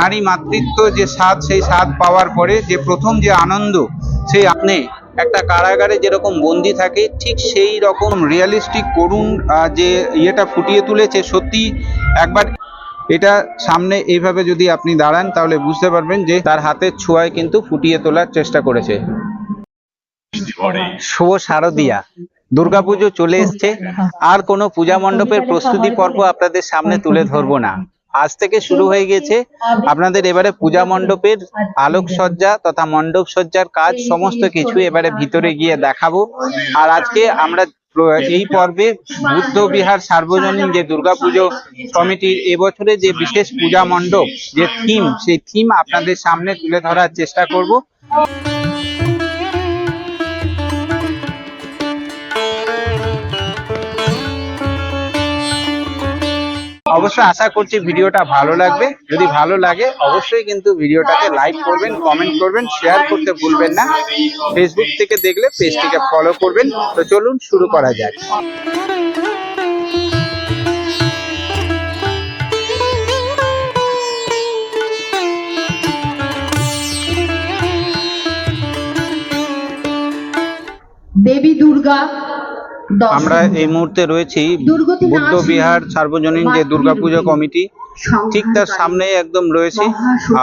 নারী মাতৃত্ব যে স্বাদ সেই স্বাদ পাওয়ার পরে যে প্রথম যে আনন্দ সেই আপনি একটা কারাগারে যেরকম বন্দি থাকে ঠিক সেই রকম রিয়েলিস্টিক আহ, যে ইয়েটা ফুটিয়ে তুলেছে সত্যি একবার এটা সামনে এইভাবে যদি আপনি দাঁড়ান তাহলে বুঝতে পারবেন যে তার হাতের ছোঁয়ায় কিন্তু ফুটিয়ে তোলার চেষ্টা করেছে। শুভ শারদিয়া। দুর্গাপুজো চলে এসছে। আর কোনো পূজা মণ্ডপের প্রস্তুতি পর্ব আপনাদের সামনে তুলে ধরবো না। আজ থেকে শুরু হয়ে গেছে। আপনাদের এবারে পূজা মণ্ডপের আলোকসজ্জা তথা মণ্ডপ সজ্জার কাজ সমস্ত কিছু এবারে ভিতরে গিয়ে দেখাবো। আর আজকে আমরা এই পর্বে বুদ্ধ বিহার সার্বজনীন যে দুর্গাপুজো কমিটির এবছরে যে বিশেষ পূজা মণ্ডপ যে থিম সেই থিম আপনাদের সামনে তুলে ধরার চেষ্টা করব। অবশ্যই আশা করছি ভিডিওটা ভালো লাগবে। যদি ভালো লাগে, অবশ্যই কিন্তু ভিডিওটাকে লাইক করবেন, কমেন্ট করবেন, শেয়ার করতে ভুলবেন না। ফেসবুক থেকে দেখলে পেজটিকে ফলো করবেন। তো চলুন শুরু করা যাক। দেবী দুর্গা আমরা এই মুহূর্তে রয়েছি বুদ্ধ বিহার সার্বজনীন যে দুর্গাপুজো কমিটি ঠিক তার সামনে একদম রয়েছে।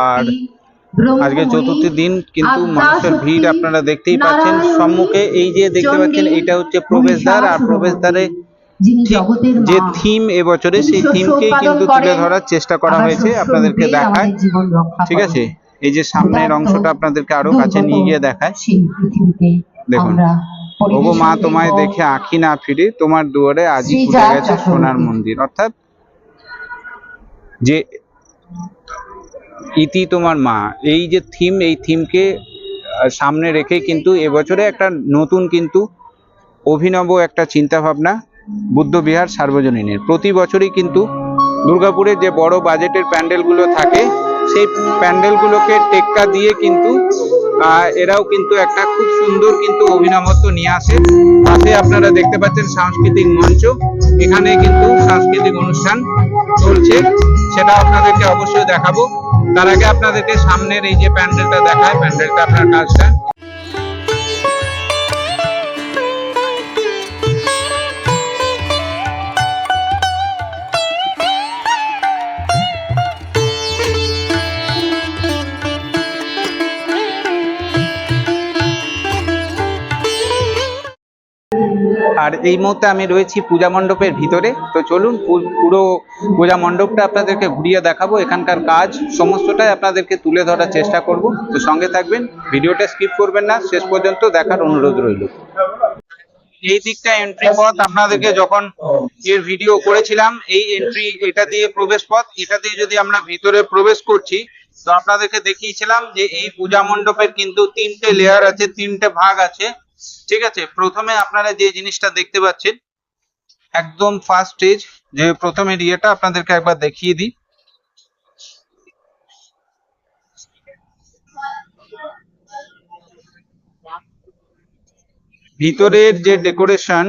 আর আজকে চতুর্থী দিন কিন্তু মানুষের ভিড় আপনারা দেখতেই পাচ্ছেন। সম্মুখে এই যে দেখতে পাচ্ছেন এটা হচ্ছে প্রবেশদ্বার আর প্রবেশদ্বারে ঠিক যে থিম এবছরে সেই থিমকেই কিন্তু তুলে ধরার চেষ্টা করা হয়েছে আপনাদেরকে দেখায়। ঠিক আছে? এই যে সামনের অংশটা আপনাদেরকে আরও কাছে নিয়ে গিয়ে দেখায়। দেখুন। ওগো মা তোমায় দেখে আঁখি না ফিরে তোমার দুয়ারে শ্রী খুলে গেছে সোনার মন্দির। অর্থাৎ যে ইতি তোমার মা এই যে থিম এই থিমকে সামনে রেখে কিন্তু এবছরে একটা নতুন কিন্তু অভিনব একটা চিন্তা ভাবনা বুদ্ধ বিহার সার্বজনীনের। প্রতি বছরই কিন্তু দুর্গাপুরে যে বড় বাজেটের প্যান্ডেলগুলো থাকে সেই প্যান্ডেলগুলোকে টেক্কা দিয়ে কিন্তু এরাও কিন্তু একটা খুব সুন্দর কিন্তু অভিনবত্ব নিয়ে আসে। পাশে আপনারা দেখতে পাচ্ছেন সাংস্কৃতিক মঞ্চ। এখানে কিন্তু সাংস্কৃতিক অনুষ্ঠান চলছে। সেটা আপনাদেরকে অবশ্যই দেখাবো। তার আগে আপনাদেরকে সামনের এই যে প্যান্ডেলটা দেখায়, প্যান্ডেলটা আপনার কাজটা। আর এই মুহূর্তে আমি রয়েছি পূজা মণ্ডপের ভিতরে। তো চলুন পুরো পূজা মণ্ডপটা আপনাদেরকে ঘুরিয়ে দেখাবো। এখানকার কাজ সমস্তটাই আপনাদেরকে তুলে ধরার চেষ্টা করব। তো সঙ্গে থাকবেন, ভিডিওটা স্কিপ করবেন না, শেষ পর্যন্ত দেখার অনুরোধ রইল। এই দিকটা এন্ট্রি পথ, আপনাদেরকে যখন এর ভিডিও করেছিলাম, এই এন্ট্রি এটা দিয়ে প্রবেশ পথ, এটা দিয়ে যদি আমরা ভিতরে প্রবেশ করছি, তো আপনাদেরকে দেখিয়েছিলাম যে এই পূজা মণ্ডপের কিন্তু তিনটে লেয়ার আছে, তিনটে ভাগ আছে। ঠিক আছে? প্রথমে আপনারা যে জিনিসটা দেখতে পাচ্ছেন, একদম ফার্স্ট স্টেজ যে প্রথমের ইয়েটা আপনাদেরকে একবার দেখিয়ে দিই। ভিতরের যে ডেকোরেশন,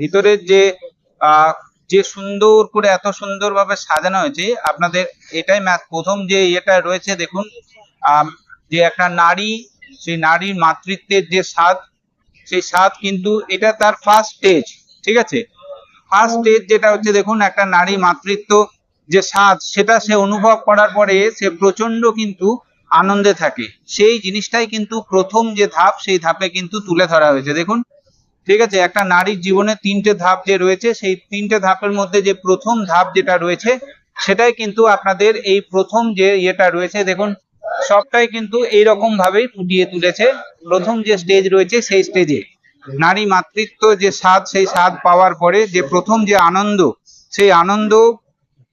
ভিতরের যে যে সুন্দর করে এত সুন্দরভাবে সাজানো হয়েছে, আপনাদের এটাই প্রথম যে ইয়েটা রয়েছে, দেখুন যে একটা নারী, সেই নারীর মাতৃত্বের যে স্বাদ সেই স্বাদ কিন্তু এটা তার ফার্স্ট স্টেজ ঠিক আছে? ফার্স্ট স্টেজ যেটা হচ্ছে দেখুন, একটা নারী মাতৃত্ব যে স্বাদ, সেটা সে অনুভব করার পরে সে প্রচণ্ড কিন্তু আনন্দে থাকে। সেই জিনিসটাই কিন্তু প্রথম যে ধাপ, সেই ধাপে কিন্তু তুলে ধরা হয়েছে। দেখুন, ঠিক আছে? একটা নারীর জীবনে তিনটে ধাপ যে রয়েছে, সেই তিনটে ধাপের মধ্যে যে প্রথম ধাপ যেটা রয়েছে, সেটাই কিন্তু আপনাদের এই প্রথম যে ইয়েটা রয়েছে, দেখুন সবটাই কিন্তু এইরকম ভাবেই ফুটিয়ে তুলেছে। প্রথম যে স্টেজ রয়েছে সেই স্টেজে নারী মাতৃত্ব যে স্বাদ সেই স্বাদ পাওয়ার পরে যে প্রথম যে আনন্দ সেই আনন্দ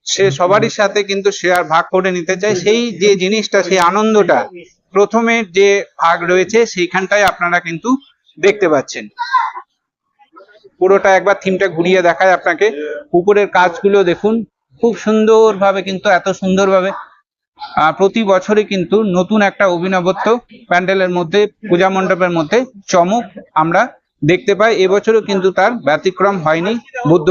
সে সবারই সাথে কিন্তু শেয়ার ভাগ করে নিতে চায়। সেই যে জিনিসটা সেই আনন্দটা প্রথমের যে ভাগ রয়েছে সেইখানটায় আপনারা কিন্তু দেখতে পাচ্ছেন। পুরোটা একবার থিমটা ঘুরিয়ে দেখায় আপনাকে। উপরের কাজগুলো দেখুন। খুব সুন্দরভাবে কিন্তু এত সুন্দরভাবে আহ, প্রতি বছরে কিন্তু নতুন একটা অভিনবত্ব প্যান্ডেলের মধ্যে, পূজা মণ্ডপের মধ্যে চমক আমরা দেখতে পাই। এবছরও কিন্তু তার ব্যতিক্রম হয়নি বুদ্ধ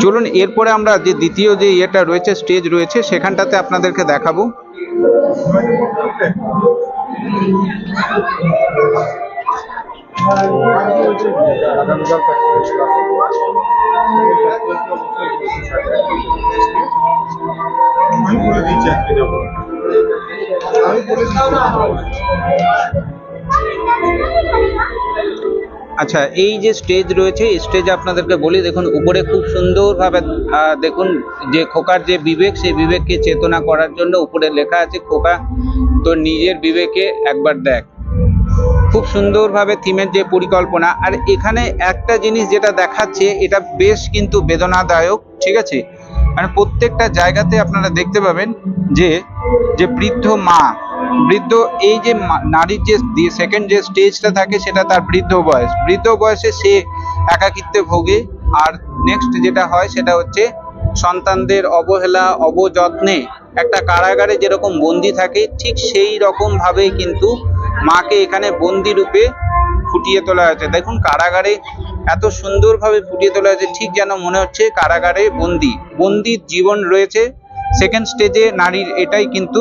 চলুন এরপরে আমরা যে দ্বিতীয় যে ইয়েটা রয়েছে স্টেজ রয়েছে সেখানটাতে আপনাদেরকে দেখাবো। আমি বলে দিচ্ছি আমি বলে আচ্ছা এই যে স্টেজ রয়েছে স্টেজ আপনাদেরকে বলি, দেখুন, উপরে খুব সুন্দরভাবে দেখুন, যে খোকার যে বিবেক, সেই বিবেককে চেতনা করার জন্য উপরে লেখা আছে, খোকা তো নিজের বিবেকে একবার দেখ। খুব সুন্দরভাবে থিমের যে পরিকল্পনা, আর এখানে একটা জিনিস যেটা দেখাচ্ছে, এটা বেশ কিন্তু বেদনাদায়ক, ঠিক আছে? মানে প্রত্যেকটা জায়গাতে আপনারা দেখতে পাবেন যে যে বৃদ্ধ মা, বৃদ্ধ এই যে নারীর যে সেকেন্ড যে স্টেজটা থাকে সেটা তার বৃদ্ধ বয়স। বৃদ্ধ বয়সে সে একাকিত্বে ভোগে। আর নেক্সট যেটা হয় সেটা হচ্ছে সন্তানদের অবহেলা, অবযত্নে একটা কারাগারে যেরকম বন্দি থাকে, ঠিক সেই রকম ভাবেই কিন্তু মাকে এখানে বন্দি রূপে ফুটিয়ে তোলা হয়েছে। দেখুন, কারাগারে এত সুন্দরভাবে ফুটিয়ে তোলা হয়েছে, ঠিক যেন মনে হচ্ছে কারাগারে বন্দি। বন্দির জীবন রয়েছে। সেকেন্ড স্টেজে নারীর এটাই কিন্তু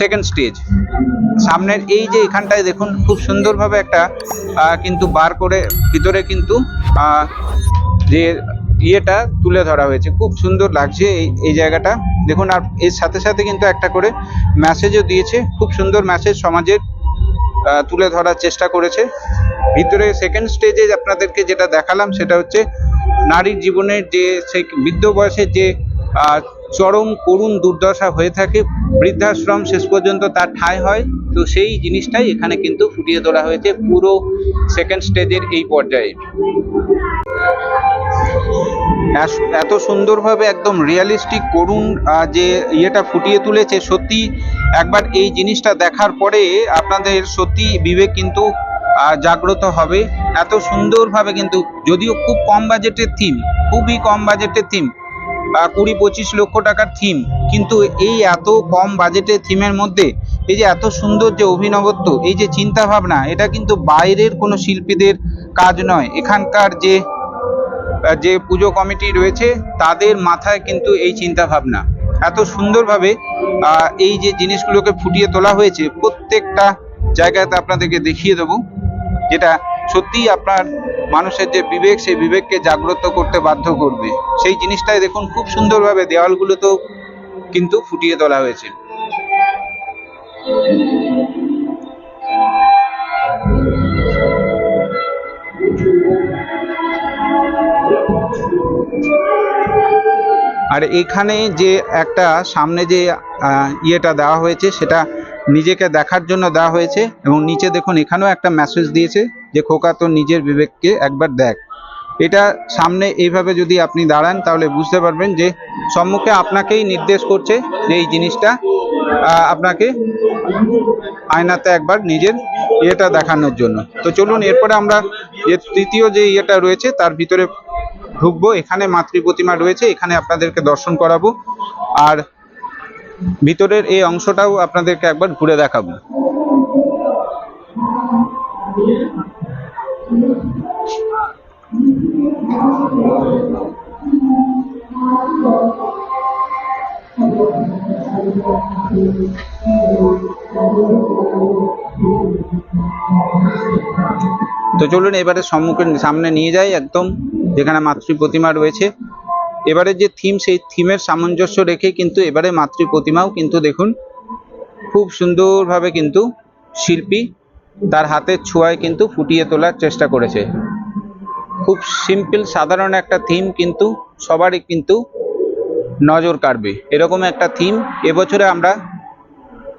সেকেন্ড স্টেজ সামনের এই যে এখানটায় দেখুন, খুব সুন্দরভাবে একটা কিন্তু বার করে ভিতরে কিন্তু যে ইয়েটা তুলে ধরা হয়েছে। খুব সুন্দর লাগছে এই এই জায়গাটা। দেখুন, আর এর সাথে সাথে কিন্তু একটা করে মেসেজও দিয়েছে। খুব সুন্দর মেসেজ সমাজের তুলে ধরার চেষ্টা করেছে। ভিতরে সেকেন্ড স্টেজে আপনাদেরকে যেটা দেখালাম সেটা হচ্ছে নারীর জীবনের যে সেই বৃদ্ধ বয়সের যে চরম করুণ দুর্দশা হয়ে থাকে, বৃদ্ধাশ্রম শেষ পর্যন্ত তার ঠাঁই হয়, তো সেই জিনিসটাই এখানে কিন্তু ফুটিয়ে তোলা হয়েছে পুরো সেকেন্ড স্টেজের এই পর্যায়ে। এত সুন্দরভাবে একদম রিয়ালিস্টিক করুণ যে ইয়েটা ফুটিয়ে তুলেছে, সত্যি একবার এই জিনিসটা দেখার পরে আপনাদের সত্যি বিবেক কিন্তু জাগ্রত হবে। এত সুন্দরভাবে কিন্তু, যদিও খুব কম বাজেটের থিম খুবই কম বাজেটের থিম কুড়ি পঁচিশ লক্ষ টাকার থিম কিন্তু এই এত কম বাজেটের থিমের মধ্যে, এই যে এত সুন্দর যে অভিনবত্ব, এই যে চিন্তা ভাবনা এটা কিন্তু বাইরের কোনো শিল্পীদের কাজ নয়। এখানকার যে যে পুজো কমিটি রয়েছে, তাদের মাথায় কিন্তু এই চিন্তা ভাবনা এত সুন্দরভাবে এই যে জিনিসগুলোকে ফুটিয়ে তোলা হয়েছে, প্রত্যেকটা জায়গাতে আপনাদেরকে দেখিয়ে দেবো। যেটা সত্যিই আপনার মানুষের যে বিবেক, সেই বিবেককে জাগ্রত করতে বাধ্য করবে। সেই জিনিসটাই দেখুন, খুব সুন্দরভাবে দেওয়ালগুলোতেও কিন্তু ফুটিয়ে তোলা হয়েছে। আর এখানে যে একটা সামনে যে ইয়েটা দেওয়া হয়েছে, সেটা নিজেকে দেখার জন্য দেওয়া হয়েছে এবং নিচে দেখুন, এখানেও একটা মেসেজ দিয়েছে যে, খোকা তোর নিজের বিবেককে একবার দেখ। এটা সামনে এইভাবে যদি আপনি দাঁড়ান, তাহলে বুঝতে পারবেন যে, সম্মুখে আপনাকেই নির্দেশ করছে যে, এই জিনিসটা আপনাকে আয়নাতে একবার নিজের ইয়েটা দেখানোর জন্য। তো চলুন, এরপরে আমরা যে তৃতীয় যে ইয়েটা রয়েছে, তার ভিতরে ঢুকবো। এখানে মাতৃ প্রতিমা রয়েছে, এখানে আপনাদেরকে দর্শন করাবো। আর ভিতরের এই অংশটাও আপনাদেরকে একবার ঘুরে দেখাবো। তো চলুন এবারে সম্মুখে সামনে নিয়ে যাই একদম, যেখানে মাতৃ প্রতিমা রয়েছে। এবারে যে থিম সেই থিমের সামঞ্জস্য রেখে কিন্তু এবারে মাতৃ প্রতিমাও কিন্তু দেখুন, খুব সুন্দরভাবে কিন্তু শিল্পী তার হাতের ছোঁয়ায় কিন্তু ফুটিয়ে তোলার চেষ্টা করেছে। খুব সিম্পল সাধারণ একটা থিম কিন্তু সবারই কিন্তু নজর কাড়বে। এরকম একটা থিম এবছরে আমরা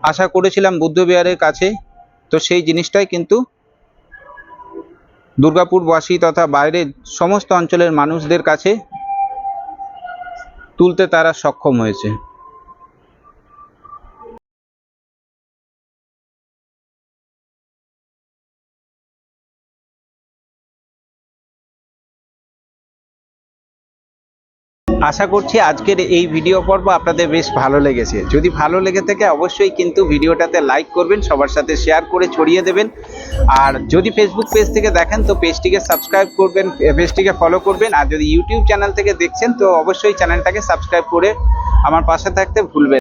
আশা করেছিলাম বুদ্ধবিহারের কাছে। তো সেই জিনিসটাই কিন্তু দুর্গাপুরবাসী তথা বাইরের সমস্ত অঞ্চলের মানুষদের কাছে তুলতে তারা সক্ষম হয়েছে। আশা করছি আজকের এই ভিডিও পর্ব আপনাদের বেশ ভালো লেগেছে। যদি ভালো লেগে থাকে অবশ্যই কিন্তু ভিডিওটাতে লাইক করবেন, সবার সাথে শেয়ার করে ছড়িয়ে দেবেন। আর যদি ফেসবুক পেজ থেকে দেখেন, তো পেজটিকে সাবস্ক্রাইব করবেন পেজটিকে ফলো করবেন। আর যদি ইউটিউব চ্যানেল থেকে দেখছেন, তো অবশ্যই চ্যানেলটাকে সাবস্ক্রাইব করে আমার পাশে থাকতে ভুলবেন